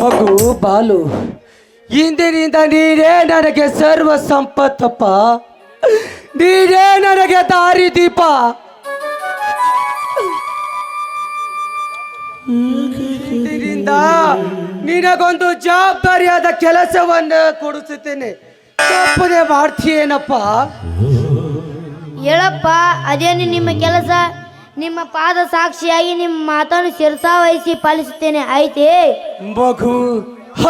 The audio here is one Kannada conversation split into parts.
ಮಗು ಬಾಲು ಇಂದಿನಿಂದ ನೀರೇ ನನಗೆ ಸರ್ವ ಸಂಪತ್ತಪ್ಪ. ನೀನೇ ನನಗೆ ದಾರಿ ದೀಪ. ಇಂದಿನಿಂದ ನಿನಗೊಂದು ಜವಾಬ್ದಾರಿಯಾದ ಕೆಲಸವನ್ನು ಕೊಡಿಸುತ್ತೇನೆ. ತಪ್ಪದೆ ಮಾಡ್ತೀಯೇನಪ್ಪ ಹೇಳಪ್ಪ ಅದೇನು ನಿಮ್ಮ ಕೆಲಸ? ನಿಮ್ಮ ಪಾದ ಸಾಕ್ಷಿಯಾಗಿ ನಿಮ್ಮ ಮಾತನ್ನು ಶಿರಸಾವಹಿಸಿ ಪಾಲಿಸುತ್ತೇನೆ ಆಯ್ತೇ? ಮಗು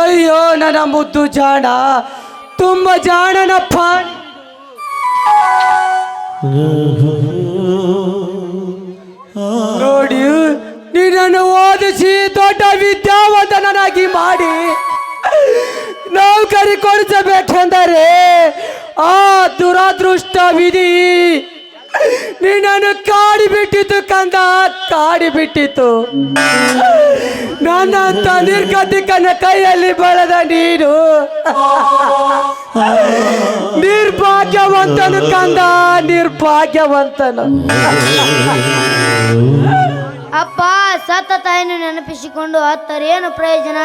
ಅಯ್ಯೋ ನನ್ನ ಮುದ್ದು ಜಾಣ. ತುಂಬ ಜಾಣನಪ್ಪ. ಓದಿಸಿ ದೊಡ್ಡ ವಿದ್ಯಾವಂತನನ್ನಾಗಿ ಮಾಡಿ ನೌಕರಿ ಕೊಡಿಸಬೇಕೆಂದರೆ ಆ ದುರಾದೃಷ್ಟ ವಿಧಿ ನಿನ್ನನ್ನು ಕಾಡಿ ಬಿಟ್ಟಿತು ಕಂದ ಕಾಡಿ ಬಿಟ್ಟಿತು ನನ್ನಂತ ನಿರ್ಗತಿಕನ ಕೈಯಲ್ಲಿ ಬಳದ ನೀನು. ನಿರ್ಭಾಗ್ಯವಂತನು ಕಂದ, ನಿರ್ಭಾಗ್ಯವಂತನು. ಅಪ್ಪ, ಸತ್ತ ತಾಯಿನೂ ನೆನಪಿಸಿಕೊಂಡು ಹತ್ತರೇನು ಪ್ರಯೋಜನ?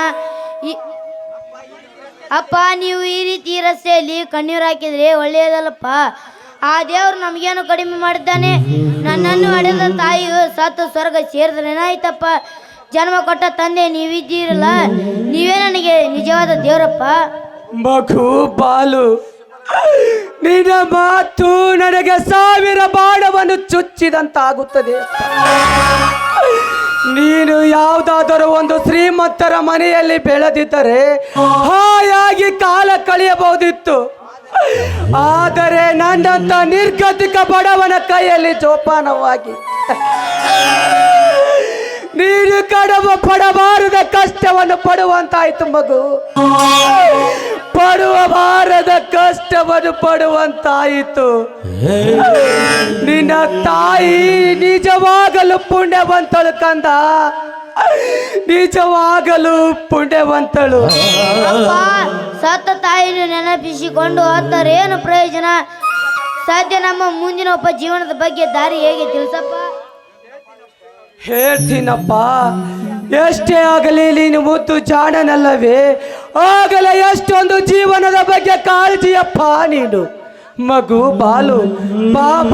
ಅಪ್ಪ, ನೀವು ಈ ರೀತಿ ರಸ್ತೆಯಲ್ಲಿ ಕಣ್ಣೀರು ಹಾಕಿದ್ರೆ ಒಳ್ಳೆಯದಲ್ಲಪ್ಪ. ಆ ದೇವರು ನಮಗೇನು ಕಡಿಮೆ ಮಾಡಿದ್ದಾನೆ? ನನ್ನನ್ನು ಅಡೆದ ತಾಯಿಯು ಸತ್ತು ಸ್ವರ್ಗ ಸೇರಿದ್ರೇನಾಯ್ತಪ್ಪ ಜನ್ಮ ಕೊಟ್ಟ ತಂದೆ ನೀವಿದ್ದೀರಲ್ಲ? ನೀವೇ ನನಗೆ ನಿಜವಾದ ದೇವರಪ್ಪ. ಮಗು, ಬಾಲು. ನಿನ್ನ ಮಾತು ನನಗೆ ಸಾವಿರ ಬಾಣವನ್ನು ಚುಚ್ಚಿದಂತಾಗುತ್ತದೆ. ನೀನು ಯಾವುದಾದರೂ ಒಂದು ಶ್ರೀಮಂತರ ಮನೆಯಲ್ಲಿ ಬೆಳೆದಿದ್ದರೆ ಹಾಯಾಗಿ ಕಾಲ ಕಳೆಯಬಹುದಿತ್ತು. ಆದರೆ ನನ್ನಂತ ನಿರ್ಗತಿಕ ಬಡವನ ಕೈಯಲ್ಲಿ ಜೋಪಾನವಾಗಿ. ನೀನು ಕಡವ ಪಡಬಾರದ ಕಷ್ಟವನ್ನು ಪಡುವಂತಾಯ್ತು ಮಗು. ಪಡುವಬಾರದ ಕಷ್ಟವನ್ನು ಪಡುವಂತಾಯಿತು. ನಿನ್ನ ತಾಯಿ ನಿಜವಾಗಲು ಪುಣ್ಯವಂತಳು ಕಂದ. ನಿಜವಾಗಲು ಪುಣ್ಯವಂತಳು. ಸತ್ತ ತಾಯಿನ ನೆನಪಿಸಿಕೊಂಡು ಏನು ಪ್ರಯೋಜನ? ಸದ್ಯ ನಮ್ಮ ಮುಂದಿನ ಒಬ್ಬ ಜೀವನದ ಬಗ್ಗೆ ದಾರಿ ಹೇಗೆ ತಿಳಿಸಪ್ಪ? ಹೇಳ್ತೀನಪ್ಪ. ಎಷ್ಟೇ ಆಗಲಿ ನೀನು ಮುದ್ದು ಜಾಣನಲ್ಲವೇ? ಆಗಲೇ ಎಷ್ಟೊಂದು ಜೀವನದ ಬಗ್ಗೆ ಕಾಳಜಿಯಪ್ಪ ನೀನು. ಮಗು, ಬಾಲು, ಪಾಪ.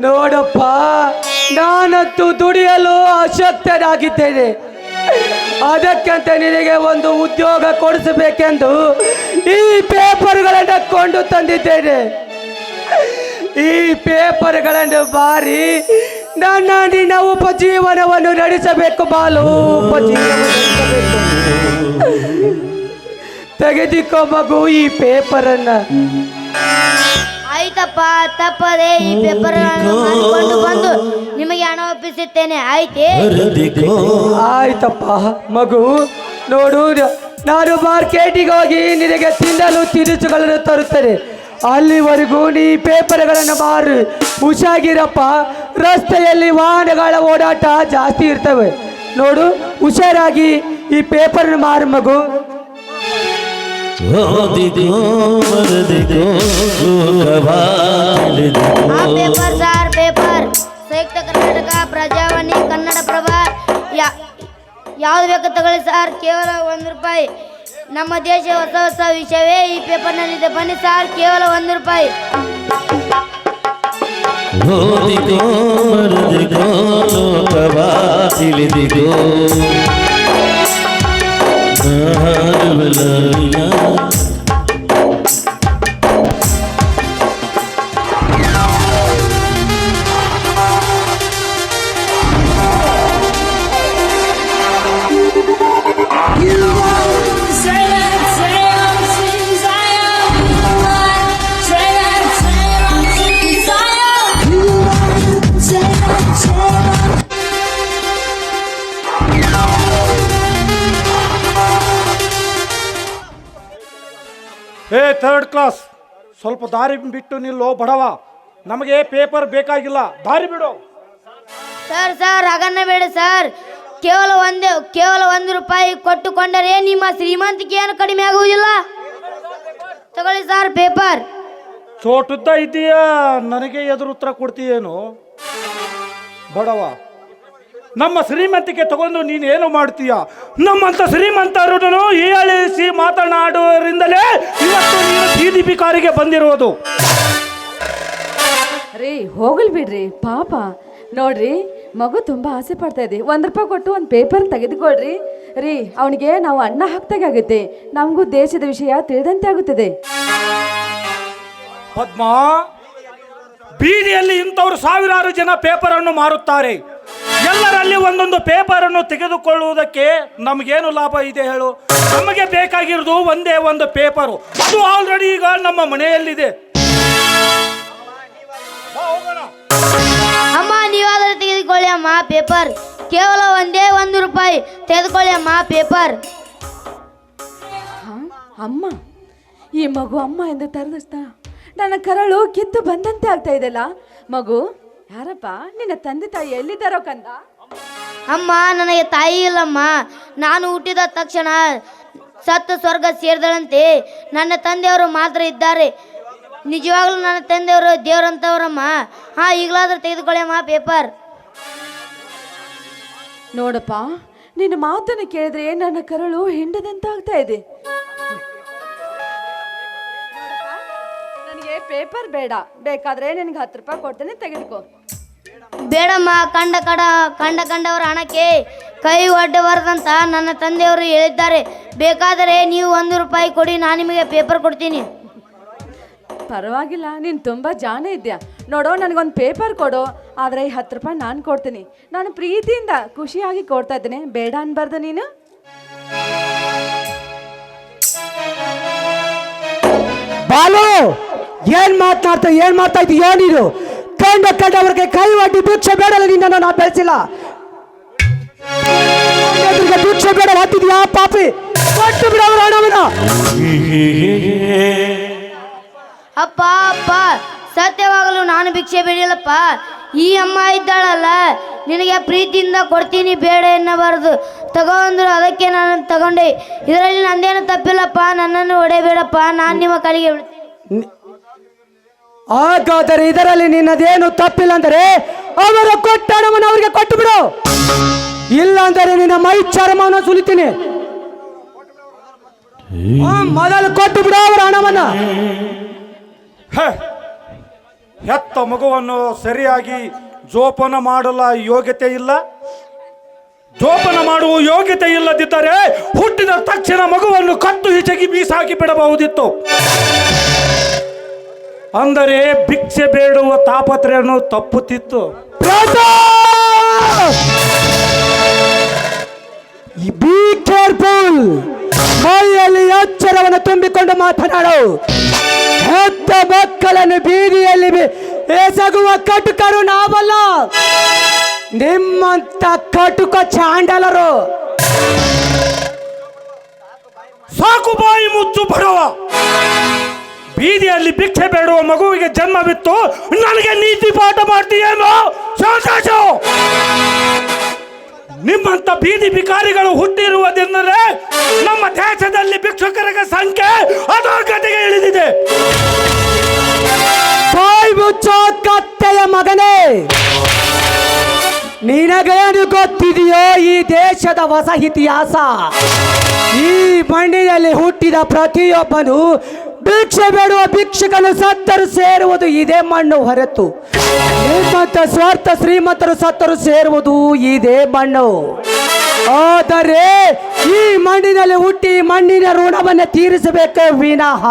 ನೋಡಪ್ಪ, ನಾನಂತೂ ದುಡಿಯಲು ಅಶಕ್ತನಾಗಿದ್ದೇನೆ. ಅದಕ್ಕಂತ ನಿನಗೆ ಒಂದು ಉದ್ಯೋಗ ಕೊಡಿಸಬೇಕೆಂದು ಈ ಪೇಪರ್ಗಳನ್ನು ಕೊಂಡು ತಂದಿದ್ದೇನೆ. ಈ ಪೇಪರ್ಗಳನ್ನು ಬಾರಿ ನನ್ನ ನಿನ್ನ ಉಪಜೀವನವನ್ನು ನಡೆಸಬೇಕು ಬಾಲು ತೆಗೆದಿಕೋ ಮಗು ಈ ಪೇಪರನ್ನ. ಆಯ್ತಪ್ಪ ತಪ್ಪದೆ ಈ ಪೇಪರ್ ಮಾಡಿಕೊಂಡು ಬಂದು ನಿಮಗೆ ಹಣ ಒಪ್ಪಿಸುತ್ತೇನೆ. ಆಯ್ತೇ? ಆಯ್ತಪ್ಪ ಮಗು ನೋಡು ನಾನು ಮಾರ್ಕೆಟಿಗೆ ಹೋಗಿ ನಿನಗೆ ತಿನ್ನಲು ತಿನಿಸುಗಳನ್ನು ತರುತ್ತೇನೆ. ಅಲ್ಲಿವರೆಗೂ ನೀ ಪೇಪರ್ಗಳನ್ನು ಮಾರು. ಹುಷಾಗಿರಪ್ಪ. ರಸ್ತೆಯಲ್ಲಿ ವಾಹನಗಳ ಓಡಾಟ ಜಾಸ್ತಿ ಇರ್ತವೆ. ನೋಡು, ಹುಷಾರಾಗಿ ಈ ಪೇಪರ್ ಮಾರು ಮಗು. Paper sir, paper. Karnataka, Prajavani, Kannada Prabha. ಯಾವ್ದು ಬೇಕು ತಗೊಳ್ಳಿ ಸರ್. ಕೇವಲ ಒಂದು ರೂಪಾಯಿ. ನಮ್ಮ ದೇಶ ಹೊಸ ಹೊಸ ವಿಷಯವೇ ಈ ಪೇಪರ್ನಲ್ಲಿದೆ. ಬನ್ನಿ ಸಾರ್ ಕೇವಲ ಒಂದು ರೂಪಾಯಿ. ಓದಿಗೋ ಥರ್ಡ್ ಕ್ಲಾಸ್. ಸ್ವಲ್ಪ ದಾರಿ ಬಿಟ್ಟು ನಿಲ್ಲೋ ಬಡವ. ನಮಗೆ ಪೇಪರ್ ಬೇಕಾಗಿಲ್ಲ. ದಾರಿ ಬಿಡು. ಸರ್ ಸರ್ ಹಾಗನ್ನ ಬೇಡ ಸರ್. ಕೇವಲ ಒಂದೇ ಕೇವಲ ಒಂದು ರೂಪಾಯಿ ಕೊಟ್ಟುಕೊಂಡರೆ ನಿಮ್ಮ ಶ್ರೀಮಂತಿಕೆ ಏನು ಕಡಿಮೆ ಆಗುವುದಿಲ್ಲ? ತಗೊಳ್ಳಿ ಸರ್ ಪೇಪರ್. ಚೋಟುದ್ದ ಇದೆಯಾ? ನನಗೆ ಎದುರು ಉತ್ತರ ಕೊಡ್ತೀಯೇನು? ಬಡವ ನಮ್ಮ ಶ್ರೀಮಂತಿಕೆ ತಗೊಂಡು ನೀನು ಏನು ಮಾಡ್ತೀಯ? ನಮ್ಮಂತ ಶ್ರೀಮಂತರನ್ನು ಹೇಳಿಸಿ ಮಾತನಾಡುವರಿಂದಲೇ ಇವತ್ತು ನೀನು ಬೀದಿ ಬಿಕಾರಿಗೆ ಬಂದಿರುವುದು ರೀ ಹೋಗಲಿ ಬಿಡ್ರಿ ಪಾಪ. ನೋಡ್ರಿ ಮಗು ತುಂಬಾ ಆಸೆ ಪಡ್ತಾ ಇದೆ. ಒಂದ್ ರೂಪಾಯಿ ಕೊಟ್ಟು ಒಂದು ಪೇಪರ್ ತೆಗೆದುಕೊಳ್ರಿ. ರೀ ಅವನಿಗೆ ನಾವು ಅನ್ನ ಹಾಕ್ದಾಗೆ ಆಗುತ್ತೆ. ನಮಗೂ ದೇಶದ ವಿಷಯ ತಿಳಿದಂತೆ ಆಗುತ್ತದೆ. ಪದ್ಮ ಬೀದಿಯಲ್ಲಿ ಇಂಥವ್ರು ಸಾವಿರಾರು ಜನ ಪೇಪರನ್ನು ಮಾರುತ್ತಾರೆ. ಎಲ್ಲರಲ್ಲಿ ಒಂದೊಂದು ಪೇಪರ್ ಅನ್ನು ತೆಗೆದುಕೊಳ್ಳುವುದಕ್ಕೆ ನಮಗೇನು ಲಾಭ ಇದೆ ಹೇಳು? ನಮಗೆ ಬೇಕಾಗಿರೋದು ಒಂದೇ ಒಂದು ಪೇಪರು ಅದು ಆಲ್ರೆಡಿ ಈಗ ನಮ್ಮ ಮನೆಯಲ್ಲಿದೆ. ಅಮ್ಮ ನೀವಾದರೂ ತೆಗೆದುಕೊಳ್ಳಿ ಅಮ್ಮ ಪೇಪರ್ ಕೇವಲ ಒಂದೇ ಒಂದು ರೂಪಾಯಿ. ತೆಗೆದುಕೊಳ್ಳಿ ಅಮ್ಮ ಪೇಪರ್ ಅಮ್ಮ ಈ ಮಗು ಅಮ್ಮ ಎಂದು ತರದಿಸ್ತಾ? ನನ್ನ ಕರಳು ಕಿತ್ತು ಬಂದಂತೆ ಆಗ್ತಾ ಇದೆಲ್ಲ ಮಗು ಯಾರಪ್ಪ? ನಿನ್ನ ತಂದೆ ತಾಯಿ ಎಲ್ಲಿದ್ದಾರೋ ಕಂದ? ಅಮ್ಮ, ನನಗೆ ತಾಯಿ ಇಲ್ಲಮ್ಮ. ನಾನು ಹುಟ್ಟಿದ ತಕ್ಷಣ ಸತ್ತು ಸ್ವರ್ಗ ಸೇರಿದಳಂತೆ. ನನ್ನ ತಂದೆಯವರು ಮಾತ್ರ ಇದ್ದಾರೆ. ನಿಜವಾಗ್ಲೂ ನನ್ನ ತಂದೆಯವರು ದೇವರಂತವರಮ್ಮ. ಹಾ, ಈಗಲಾದ್ರೂ ತೆಗೆದುಕೊಳ್ಳಿ ಅಮ್ಮ ಪೇಪರ್. ನೋಡಪ್ಪ, ನಿನ್ನ ಮಾತನ್ನು ಕೇಳಿದ್ರೆ ನನ್ನ ಕರಳು ಹಿಂಡದಂತ ಆಗ್ತಾ ಇದೆ ನನಗೆ ಪೇಪರ್ ಬೇಡ. ಬೇಕಾದ್ರೆ ನಿನ್ಗೆ ಹತ್ತು ರೂಪಾಯಿ ಕೊಡ್ತೇನೆ, ತೆಗೆದುಕೋ. ಬೇಡಮ್ಮ ಕಂಡ ಕಡ ಕಂಡ ಕಂಡವರ ಹಣಕ್ಕೆ ಕೈ ಒಡ್ಡಬಾರ್ದಂತ ನನ್ನ ತಂದೆಯವರು ಹೇಳಿದ್ದಾರೆ. ಬೇಕಾದರೆ ನೀವು ಒಂದು ರೂಪಾಯಿ ಕೊಡಿ ನಾನು ನಿಮಗೆ ಪೇಪರ್ ಕೊಡ್ತೀನಿ. ಪರವಾಗಿಲ್ಲ ನೀನು ತುಂಬ ಜಾಣ ಇದೆಯಾ ನೋಡೋ ನನಗೊಂದು ಪೇಪರ್ ಕೊಡು ಆದರೆ ಈ ಹತ್ತು ರೂಪಾಯಿ ನಾನು ಕೊಡ್ತೀನಿ. ನಾನು ಪ್ರೀತಿಯಿಂದ ಖುಷಿಯಾಗಿ ಕೊಡ್ತಾ ಇದ್ದೀನಿ. ಬೇಡ ಅನ್ಬಾರ್ದು ನೀನು. ಬಾಲು ಏನ್ ಮಾತನಾಡ್ತಾ ಏನ್ ಮಾಡ್ತಾ ಇದೀಯೋ ಕಂಡ ಕಂಡವರಿಗೆ ಕೈ ಒಡ್ಡಿ ಭಿಕ್ಷೆ ಬೇಡಲ್ಲ ನಿನ್ನನ್ನು ನಾ ಬೆಳೆಸಿಲ್ಲ. ಭಿಕ್ಷೆ ಬೇಡ ಹತ್ತಿದ್ಯಾ ಪಾಪಿ? ಕೊಟ್ಟು ಬಿಡವರ ಹಣವನ್ನ. ಅಪ್ಪ ಅಪ್ಪ ಸತ್ಯವಾಗಲು ನಾನು ಭಿಕ್ಷೆ ಬೇಡಿಲ್ಲಪ್ಪ. ಈ ಅಮ್ಮ ಇದ್ದಾಳಲ್ಲ ನಿನಗೆ ಪ್ರೀತಿಯಿಂದ ಕೊಡ್ತೀನಿ ಬೇಡ ಎನ್ನಬಾರದು. ತಗೊಂಡ್ರು ಅದಕ್ಕೆ ನಾನು ತಗೊಂಡೆ. ಇದರಲ್ಲಿ ನಂದೇನು ತಪ್ಪಿಲ್ಲಪ್ಪ ನನ್ನನ್ನು ಹೊಡೆಬೇಡಪ್ಪ ನಾನು ನಿಮ್ಮ ಕಡೆಗೆ ಬಿಡ್ತೀನಿ ಹಾಗಾದರೆ ಇದರಲ್ಲಿ ನಿನ್ನದೇನು ತಪ್ಪಿಲ್ಲ ಅಂದರೆ ಅವರು ಕೊಟ್ಟ ಹಣವನ್ನು ಅವರಿಗೆ ಕೊಟ್ಟು ಬಿಡು ಇಲ್ಲ ಅಂದರೆ ನಿನ್ನ ಮೈ ಚರ್ಮವನ್ನು ಸುಲಿತೀನಿ. ಆ, ಮೊದಲು ಕೊಟ್ಟು ಬಿಡು ಅವರ ಹಣವನ್ನ. ಹೇ, ಹೆತ್ತ ಮಗುವನ್ನು ಸರಿಯಾಗಿ ಜೋಪಾನ ಮಾಡಲ ಯೋಗ್ಯತೆ ಇಲ್ಲ. ಜೋಪಾನ ಮಾಡುವ ಯೋಗ್ಯತೆ ಇಲ್ಲದಿದ್ದರೆ ಹುಟ್ಟಿದ ತಕ್ಷಣ ಮಗುವನ್ನು ಕತ್ತು ಹಿಚಗಿ ಬೀಸಾಕಿ ಬಿಡಬಹುದಿತ್ತು. ಅಂದರೆ ಭಿಕ್ಷೆ ಬೇಡುವ ತಾಪತ್ರೆಯನ್ನು ತಪ್ಪುತ್ತಿತ್ತು. ಬಿ ಕೇರ್ಫುಲ್ ಮೈಯಲ್ಲಿ ಎಚ್ಚರವನ್ನು ತುಂಬಿಕೊಂಡು ಮಾತನಾಡು. ಹೆತ್ತ ಮಕ್ಕಳನ್ನು ಬೀದಿಯಲ್ಲಿ ಎಸಗುವ ಕಟುಕರು ನಾವಲ್ಲ. ನಿಮ್ಮಂತ ಕಟುಕ ಚಾಂಡಲರು. ಸಾಕು ಬಾಯಿ ಮುಚ್ಚು ಬಡವ. ಬೀದಿಯಲ್ಲಿ ಭಿಕ್ಷೆ ಬೇಡುವ ಮಗುವಿಗೆ ಜನ್ಮವಿತ್ತು ನನಗೆ ನೀತಿ ಪಾಠ ಮಾಡ್ತೀಯೇನೋ? ಸಂತೋಷ! ನಿಮ್ಮಂತ ಬೀದಿ ಬಿಕಾರಿಗಳು ಹುಟ್ಟಿರುವುದೆಂದರೆ ನಮ್ಮ ದೇಶದಲ್ಲಿ ಭಿಕ್ಷುಕರ ಸಂಖ್ಯೆ ಅಧೋಗತಿಗೆ ಇಳಿದಿದೆ. ಕತ್ತೆಯ ಮಗನೇ, ನಿನಗೇನು ಗೊತ್ತಿದೆಯೋ ಈ ದೇಶದ ಹೊಸ ಇತಿಹಾಸ ಈ ಮಣ್ಣಿನಲ್ಲಿ ಹುಟ್ಟಿದ ಪ್ರತಿಯೊಬ್ಬನು ಭಿಕ್ಷೆ ಬೇಡುವ ಭಿಕ್ಷಕನು ಸತ್ತರು ಸೇರುವುದು ಇದೇ ಮಣ್ಣು ಹೊರತು. ಶ್ರೀಮಂತ ಸ್ವಾರ್ಥ ಶ್ರೀಮಂತರು ಸತ್ತರು ಸೇರುವುದು ಇದೇ ಮಣ್ಣು. ಆದರೆ ಈ ಮಣ್ಣಿನಲ್ಲಿ ಹುಟ್ಟಿ ಮಣ್ಣಿನ ಋಣವನ್ನು ತೀರಿಸಬೇಕು ವಿನಃ.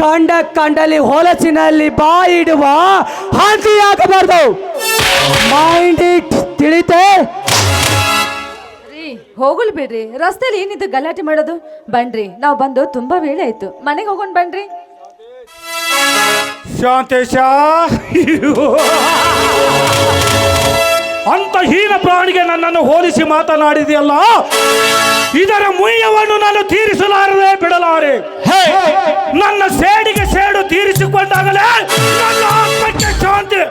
ಕಂಡ ಕಂಡಲ್ಲಿ ಹೊಲಸಿನಲ್ಲಿ ಬಾಯಿಡುವ ಹಾದಿಯಾಗಬಾರ್ದು. Mind it ತಿಳಿತೆ? ರೀ ಹೋಗಲ್ ಬಿಡ್ರಿ. ರಸ್ತೆಲಿ ಏನಿದು ಗಲಾಟೆ ಮಾಡೋದು? ಬನ್ರಿ ನಾವು ಬಂದು ತುಂಬಾ ವೇಳೆ ಆಯ್ತು. ಮನೆಗೆ ಹೋಗೋಣ ಬನ್ರಿ. ಶಾಂತೇಶ ಅಂತ ಹೀನ ಪ್ರಾಣಿಗೆ ನನ್ನನ್ನು ಹೋಲಿಸಿ ಮಾತನಾಡಿದೆಯಲ್ಲ ಇದರ ಮುಯ್ಯವನ್ನು ನಾನು ತೀರಿಸಲಾರದೆ ಬಿಡಲಾರೆ. ನನ್ನ ಸೇಡಿಗೆ ಸೇಡು ತೀರಿಸಿಕೊಂಡಾಗಲೇ ನನ್ನ ಆತ್ಮಕ್ಕೆ ಶಾಂತಿ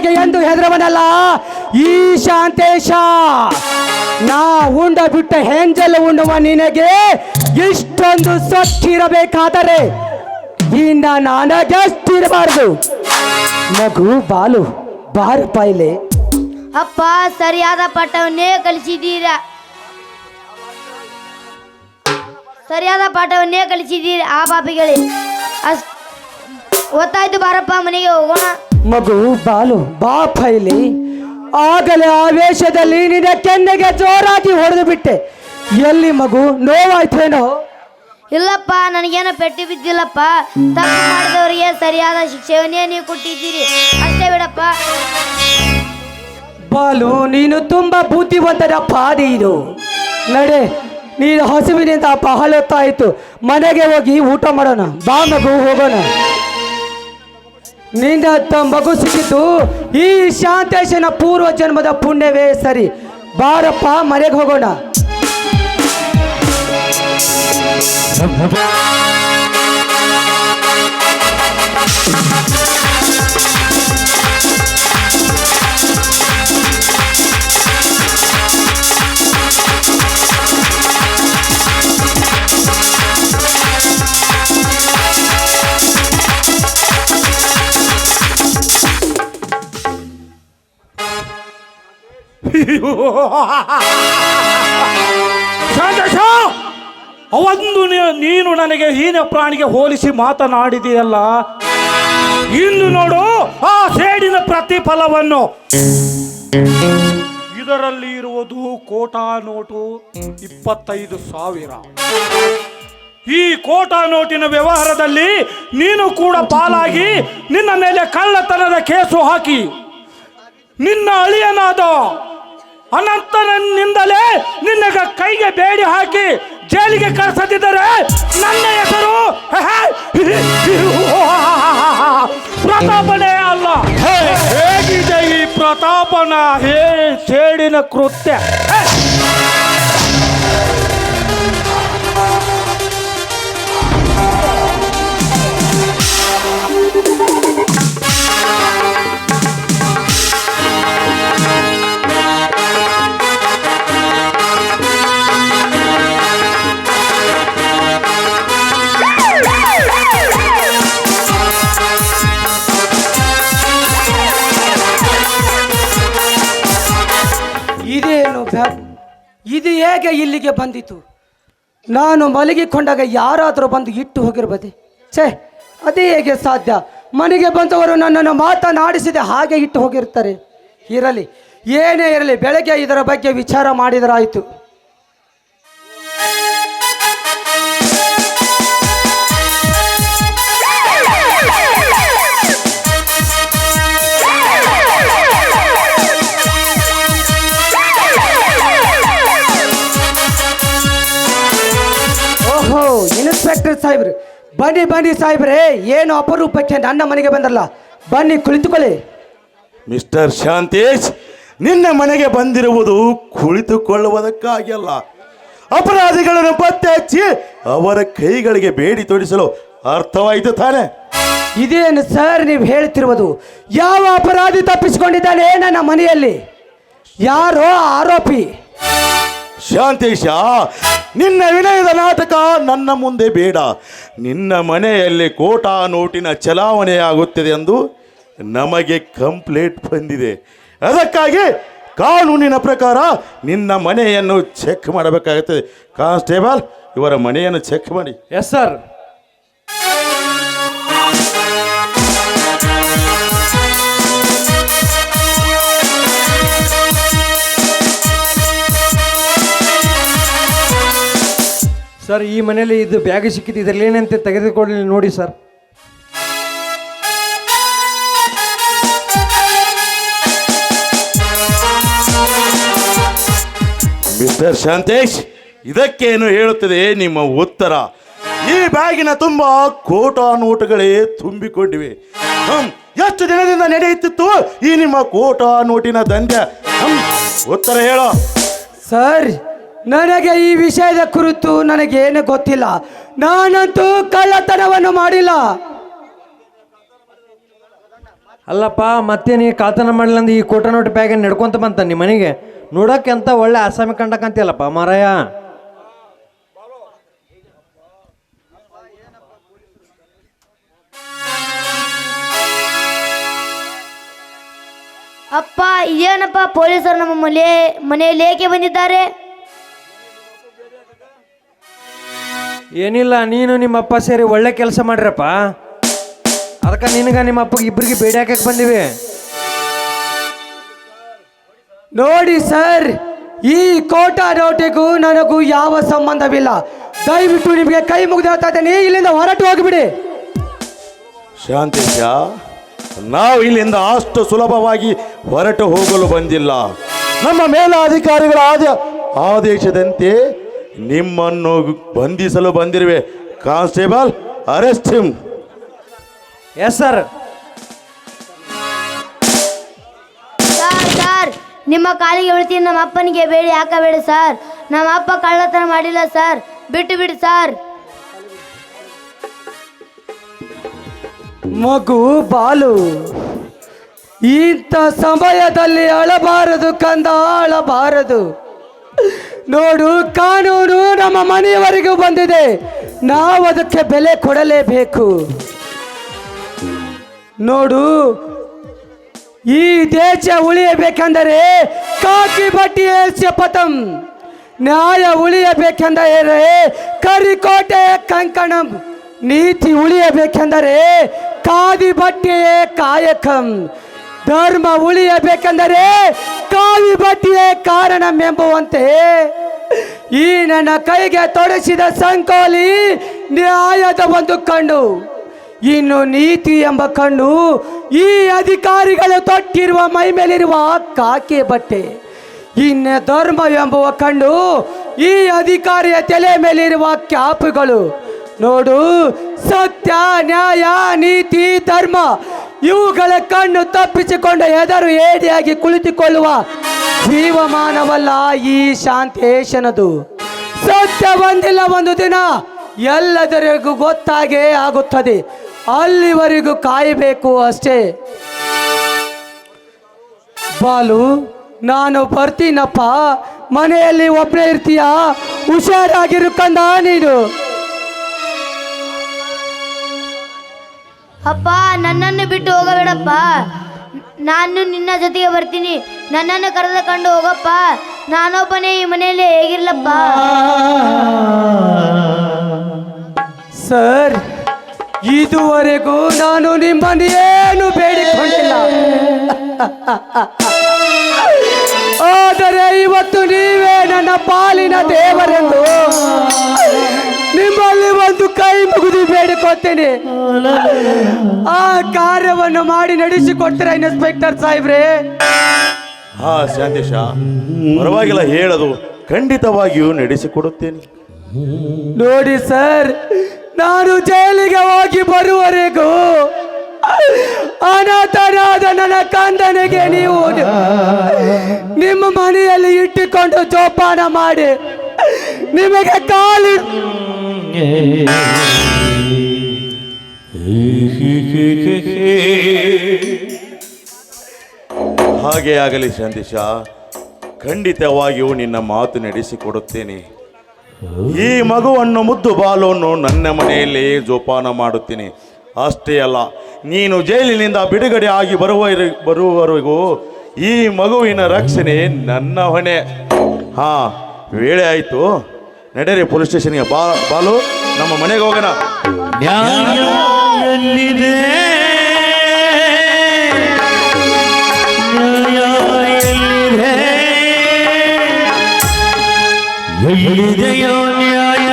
ಹೆದರಿಕೆಗೆ ಎಂದು ಹೆದರವನಲ್ಲ. ಈ ಶಾಂತೇಶ, ನಾ ಉಂಡ ಬಿಟ್ಟ ಹೆಂಜಲು ಉಣ್ಣುವ ನಿನಗೆ ಇಷ್ಟೊಂದು ಸ್ವಚ್ಛಿರಬೇಕಾದರೆ ಇನ್ನ ನನಗೆಷ್ಟಿರಬಾರ್ದು ಮಗು, ಬಾಲು, ಬಾರು ಪಾಯಿಲೆ ಅಪ್ಪ, ಸರಿಯಾದ ಪಾಠವನ್ನೇ ಕಲಿಸಿದ್ದೀರಾ? ಸರಿಯಾದ ಪಾಠವನ್ನೇ ಕಲಿಸಿದ್ದೀರಿ ಆ ಪಾಪಿಗಳೇ? ಅಷ್ಟು ಗೊತ್ತಾಯ್ತು ಬಾರಪ್ಪ, ಮನೆಗೆ ಹೋಗೋಣ. ಮಗು ಬಾಲು ಬಾ ಫೈಲಿ. ಆಗಲೇ ಆವೇಶದಲ್ಲಿ ನಿನ್ನ ಕೆನ್ನೆಗೆ ಜೋರಾಗಿ ಹೊಡೆದು ಬಿಟ್ಟೆ. ಎಲ್ಲಿ ಮಗು? ನೋವಾಯ್ತೇನೋ ಇಲ್ಲಪ್ಪ ನನಗೇನು ಪೆಟ್ಟಿ ಬಿದ್ದಿಲ್ಲಪ್ಪ. ತಪ್ಪು ಮಾಡಿದವರಿಗೆ ಸರಿಯಾದ ಶಿಕ್ಷೆಯನ್ನೇ ನೀವು ಕೊಟ್ಟಿದ್ದೀರಿ. ಅಷ್ಟೇ ಬಿಡಪ್ಪ. ಬಾಲು ನೀನು ತುಂಬಾ ಬುದ್ಧಿವಂತನ ಪಾದಿ ಇದು. ನಡೆ ನೀನು ಹಸುವಿನಿಂದ ಬಹಳ ಹೊತ್ತಾಯಿತು ಮನೆಗೆ ಹೋಗಿ ಊಟ ಮಾಡೋಣ. ಬಾ ಮಗು ಹೋಗೋಣ. ತ- ಮಗು ಸಿಕ್ಕಿತು ಈ ಶಾಂತೇಶನ ಪೂರ್ವ ಜನ್ಮದ ಪುಣ್ಯವೇ ಸರಿ. ಬಾರಪ್ಪ ಮನೆಗೆ ಹೋಗೋಣ. ಶಾಂತೇಶ, ಅವಂದು ನೀನು ನನಗೆ ಹೀನ ಪ್ರಾಣಿಗೆ ಹೋಲಿಸಿ ಮಾತನಾಡಿದೆಯಲ್ಲ? ಇಂದು ನೋಡು ಆ ಸೇಡಿನ ಪ್ರತಿಫಲವನ್ನು. ಇದರಲ್ಲಿ ಇರುವುದು ಕೋಟಾ ನೋಟು ಇಪ್ಪತ್ತೈದು ಸಾವಿರ. ಈ ಕೋಟಾ ನೋಟಿನ ವ್ಯವಹಾರದಲ್ಲಿ ನೀನು ಕೂಡ ಪಾಲಾಗಿ ನಿನ್ನ ಮೇಲೆ ಕಳ್ಳತನದ ಕೇಸು ಹಾಕಿ. ನಿನ್ನ ಅಳಿಯನಾದ ಅನಂತನಿಂದಲೇ ನಿನ್ನ ಕೈಗೆ ಬೇಡಿ ಹಾಕಿ ಜೈಲಿಗೆ ಕಳಿಸದಿದ್ದರೆ ನನ್ನ ಹೆಸರು ಪ್ರತಾಪನೇ ಅಲ್ಲ ಹೇಗಿದೆ ಈ ಪ್ರತಾಪನ ಹೇ ಸೇಡಿನ ಕೃತ್ಯ ಇಲ್ಲಿಗೆ ಬಂದಿತು. ನಾನು ಮಲಗಿಕೊಂಡಾಗ ಯಾರಾದರೂ ಬಂದು ಇಟ್ಟು ಹೋಗಿರ್ಬೋದೆ. ಛೇ, ಅದೇ ಹೇಗೆ ಸಾಧ್ಯ? ಮನೆಗೆ ಬಂದವರು ನನ್ನನ್ನು ಮಾತನಾಡಿಸಿದೆ ಹಾಗೆ ಇಟ್ಟು ಹೋಗಿರ್ತಾರೆ. ಇರಲಿ, ಏನೇ ಇರಲಿ, ಬೆಳಗ್ಗೆ ಇದರ ಬಗ್ಗೆ ವಿಚಾರ ಮಾಡಿದರಾಯಿತು. ಸಾಹೇಬ್ರು. ಬನ್ನಿ ಬನ್ನಿ ಸಾಹೇಬ್ರೆ. ಏನು ಅಪರೂಪಕ್ಕೆ ನನ್ನ ಮನೆಗೆ ಬಂದಲ್ಲ ಬನ್ನಿ ಕುಳಿತುಕೊಳ್ಳಿ. ಮಿಸ್ಟರ್ ಶಾಂತೇಶ್ ನಿನ್ನ ಮನೆಗೆ ಬಂದಿರುವುದು ಕುಳಿತುಕೊಳ್ಳುವುದಕ್ಕಾಗಿಲ್ಲ ಅಪರಾಧಿಗಳನ್ನು ಪತ್ತೆ ಹಚ್ಚಿ ಅವರ ಕೈಗಳಿಗೆ ಬೇಡಿ ತೊಡಿಸಲು ಅರ್ಥವಾಯಿತು ತಾನೆ. ಇದೇನು ಸರ್ ನೀವು ಹೇಳ್ತಿರುವುದು? ಯಾವ ಅಪರಾಧಿ ತಪ್ಪಿಸಿಕೊಂಡಿದ್ದಾನೆ ನನ್ನ ಮನೆಯಲ್ಲಿ? ಯಾರೋ ಆರೋಪಿ. ಶಾಂತೇಶ ನಿನ್ನ ವಿನಯದ ನಾಟಕ ನನ್ನ ಮುಂದೆ ಬೇಡ. ನಿನ್ನ ಮನೆಯಲ್ಲಿ ಕೋಟಾ ನೋಟಿನ ಚಲಾವಣೆಯಾಗುತ್ತಿದೆ ಎಂದು ನಮಗೆ ಕಂಪ್ಲೇಂಟ್ ಬಂದಿದೆ. ಅದಕ್ಕಾಗಿ ಕಾನೂನಿನ ಪ್ರಕಾರ ನಿನ್ನ ಮನೆಯನ್ನು ಚೆಕ್ ಮಾಡಬೇಕಾಗುತ್ತದೆ. ಕಾನ್ಸ್ಟೇಬಲ್, ಇವರ ಮನೆಯನ್ನು ಚೆಕ್ ಮಾಡಿ. ಎಸ್ ಸರ್ ಸರ್ ಈ ಮನೇಲಿ ಇದು ಬ್ಯಾಗ್ ಸಿಕ್ಕಿದ್ದು ಇದರಲ್ಲಿ ಏನಂತೆ ತೆಗೆದುಕೊಳ್ಳಿ ನೋಡಿ ಸರ್ ಮಿಸ್ಟರ್ ಶಾಂತೇಶ್ ಇದಕ್ಕೇನು ಹೇಳುತ್ತದೆ ನಿಮ್ಮ ಉತ್ತರ? ಈ ಬ್ಯಾಗಿನ ತುಂಬ ಕೋಟಾ ನೋಟುಗಳೇ ತುಂಬಿಕೊಂಡಿವೆ. ಹ್ಮ್, ಎಷ್ಟು ದಿನದಿಂದ ನಡೆಯುತ್ತಿತ್ತು ಈ ನಿಮ್ಮ ಕೋಟಾ ನೋಟಿನ ದಂಧೆ? ಹ್ಮ್, ಉತ್ತರ ಹೇಳೋ. ಸರ್ ನನಗೆ ಈ ವಿಷಯದ ಕುರಿತು ನನಗೇನು ಗೊತ್ತಿಲ್ಲ. ನಾನಂತೂ ಕಳ್ಳತನವನ್ನು ಮಾಡಿಲ್ಲ. ಅಲ್ಲಪ್ಪ ಮತ್ತೆ ನೀ ಕಾತನ ಮಾಡ್ಲಂದು ಈ ಕೋಟ ನೋಟ್ ಬ್ಯಾಗ್ ನಡ್ಕೊಂತ ಬಂತ ನಿಮ್ಮ ಮನೆಗೆ? ನೋಡಕ್ಕೆ ಅಂತ ಒಳ್ಳೆ ಆಸಾಮಿ ಕಂಡಕಂತಿಲ್ಲಪ್ಪ ಮಾರಾಯ. ಅಪ್ಪ ಏನಪ್ಪ ಪೊಲೀಸರು ನಮ್ಮ ಮನೆ ಮನೆಯಲ್ಲಿ ಏಕೆ ಬಂದಿದ್ದಾರೆ? ಏನಿಲ್ಲ, ನೀನು ನಿಮ್ಮ ಅಪ್ಪ ಸೇರಿ ಒಳ್ಳೆ ಕೆಲಸ ಮಾಡ್ರಪ್ಪ. ಅದಕ್ಕೆ ನಿನಗೆ ನಿಮ್ಮ ಅಪ್ಪಗೆ ಇಬ್ಬರಿಗೆ ಬೇಡಿ ಹಾಕಕ್ಕೆ ಬಂದಿವಿ. ನೋಡಿ ಸರ್, ಈ ಕೋಟಾ ನೋಟಿಗೂ ನನಗೂ ಯಾವ ಸಂಬಂಧವಿಲ್ಲ. ದಯವಿಟ್ಟು ನಿಮಗೆ ಕೈ ಮುಗಿದು ಹೇಳ್ತಾ ಇಲ್ಲಿಂದ ಹೊರಟು ಹೋಗಿಬಿಡಿ. ಶಾಂತೇಶ ನಾವು ಇಲ್ಲಿಂದ ಅಷ್ಟು ಸುಲಭವಾಗಿ ಹೊರಟು ಹೋಗಲು ಬಂದಿಲ್ಲ. ನಮ್ಮ ಮೇಲಾಧಿಕಾರಿಗಳ ಆದ ಆದೇಶದಂತೆ ನಿಮ್ಮನ್ನು ಬಂಧಿಸಲು ಬಂದಿರುವೆ. Constable arrest him. Yes sir sir sir ನಿಮ್ಮ ಕಾಲಿಗೆ ಉಳಿತೀನಿ ನಮ್ಮ ಅಪ್ಪನಿಗೆ ಬೇಡಿ ಹಾಕಬೇಡಿ ಸರ್ ನಮ್ಮ ಅಪ್ಪ ಕಳ್ಳತನ ಮಾಡಿಲ್ಲ ಸರ್ ಬಿಟ್ಟು ಬಿಡಿ ಸರ್ ಮಗು ಬಾಲು ಇಂಥ ಸಮಯದಲ್ಲಿ ಅಳಬಾರದು ಕಂದ ಅಳಬಾರದು. ನೋಡು, ಕಾನೂನು ನಮ್ಮ ಮನೆಯವರೆಗೂ ಬಂದಿದೆ. ನಾವು ಅದಕ್ಕೆ ಬೆಲೆ ಕೊಡಲೇಬೇಕು. ನೋಡು, ಈ ದೇಶ ಉಳಿಯಬೇಕೆಂದರೆ ಕಾಕಿ ಬಟ್ಟಿ ಪತಂ ನ್ಯಾಯ ಉಳಿಯಬೇಕೆಂದರೆ ಕರಿಕೋಟೆ ಕಂಕಣಂ. ನೀತಿ ಉಳಿಯಬೇಕೆಂದರೆ ಕಾದಿ ಬಟ್ಟೆಯೇ ಕಾಯಕಂ. ಧರ್ಮ ಉಳಿಯಬೇಕೆಂದರೆ ಕಾವಿ ಬಟ್ಟೆಯೇ ಕಾರಣಮೆಂಬುವಂತೆ ಈ ನನ್ನ ಕೈಗೆ ತೊಡಸಿದ ಸಂಕೋಲಿ ನ್ಯಾಯದ ಒಂದು ಕಣ್ಣು, ಇನ್ನು ನೀತಿ ಎಂಬ ಕಣ್ಣು ಈ ಅಧಿಕಾರಿಗಳು ತೊಟ್ಟಿರುವ ಮೈ ಮೇಲಿರುವ ಕಾಕಿ ಬಟ್ಟೆ, ಇನ್ನು ಧರ್ಮ ಎಂಬುವ ಕಣ್ಣು ಈ ಅಧಿಕಾರಿಯ ತಲೆ ಮೇಲಿರುವ ಕ್ಯಾಪುಗಳು. ನೋಡು, ಸತ್ಯ, ನ್ಯಾಯ, ನೀತಿ, ಧರ್ಮ ಇವುಗಳ ಕಣ್ಣು ತಪ್ಪಿಸಿಕೊಂಡ ಎದರು ಏಡಿಯಾಗಿ ಕುಳಿತುಕೊಳ್ಳುವ ಜೀವಮಾನವಲ್ಲ ಈ ಶಾಂತೇಶನದು. ಸತ್ಯ ಬಂದಿಲ್ಲ ಒಂದು ದಿನ, ಎಲ್ಲದರಿಗೂ ಗೊತ್ತಾಗೇ ಆಗುತ್ತದೆ. ಅಲ್ಲಿವರೆಗೂ ಕಾಯಬೇಕು ಅಷ್ಟೇ. ಬಾಲು, ನಾನು ಬರ್ತೀನಪ್ಪ. ಮನೆಯಲ್ಲಿ ಒಬ್ಬನೇ ಇರ್ತೀಯ? ಹುಷಾರಾಗಿರು ಕಂದ ನೀನು. ಅಪ್ಪ ನನ್ನನ್ನು ಬಿಟ್ಟು ಹೋಗಬೇಡಪ್ಪ. ನಾನು ನಿನ್ನ ಜೊತೆಗೆ ಬರ್ತೀನಿ. ನನ್ನನ್ನು ಕರೆದುಕೊಂಡು ಹೋಗಪ್ಪ. ನಾನೊಬ್ಬನೇ ಈ ಮನೆಯಲ್ಲಿ ಹೇಗಿರ್ಲಪ್ಪ? ಸರ್ ಇದುವರೆಗೂ ನಾನು ನಿಮ್ಮನ್ನೇನು ಬೇಡಿಕೊಂಡಿಲ್ಲ. ಆದರೆ ಇವತ್ತು ನೀವೇ ನನ್ನ ಪಾಲಿನ ದೇವರೆಂದು. ನಿಮ್ಮಲ್ಲಿ ಒಂದು ಕೈ ಮುಗಿದು ಬೇಡಿಕೊಳ್ತೇನೆ. ಆ ಕಾರ್ಯವನ್ನು ಮಾಡಿ ನಡೆಸಿಕೊಡ್ತೀರ ಇನ್ಸ್ಪೆಕ್ಟರ್ ಸಾಹೇಬ್ರೆ? ಹಾ ಶಾಂತೇಶ ಪರವಾಗಿಲ್ಲ ಹೇಳದು. ಖಂಡಿತವಾಗಿಯೂ ನಡೆಸಿಕೊಡುತ್ತೇನೆ. ನೋಡಿ ಸರ್ ನಾನು ಜೈಲಿಗೆ ಹೋಗಿ ಬರುವವರೆಗೂ ಅನಾಥನಾದ ನನ್ನ ಕಂದನಿಗೆ ನೀವು ನಿಮ್ಮ ಮನೆಯಲ್ಲಿ ಇಟ್ಟುಕೊಂಡು ಜೋಪಾನ ಮಾಡಿ ನಿಮಗೆ ಕಾಲಿ ಹಾಗೆ ಆಗಲಿ ಸಂದೇಶ. ಖಂಡಿತವಾಗಿಯೂ ನಿನ್ನ ಮಾತು ನಡೆಸಿಕೊಡುತ್ತೇನೆ. ಈ ಮಗುವನ್ನು ಮುದ್ದು ಬಾಲವನ್ನು ನನ್ನ ಮನೆಯಲ್ಲಿ ಜೋಪಾನ ಮಾಡುತ್ತೇನೆ. ಅಷ್ಟೇ ಅಲ್ಲ, ನೀನು ಜೈಲಿನಿಂದ ಬಿಡುಗಡೆ ಆಗಿ ಬರುವ ಬರುವವರೆಗೂ ಈ ಮಗುವಿನ ರಕ್ಷಣೆ ನನ್ನ ಹೊಣೆ. ಹಾ, ವೇಳೆ ಆಯಿತು. ನಡೆರಿ ಪೊಲೀಸ್ ಸ್ಟೇಷನ್ಗೆ. ಬಾ, ಬಾಲು, ನಮ್ಮ ಮನೆಗೆ ಹೋಗೋಣ. ಎಲ್ಲಿದೆಯೋ ಎಲ್ಲಿದೆ ನ್ಯಾಯ?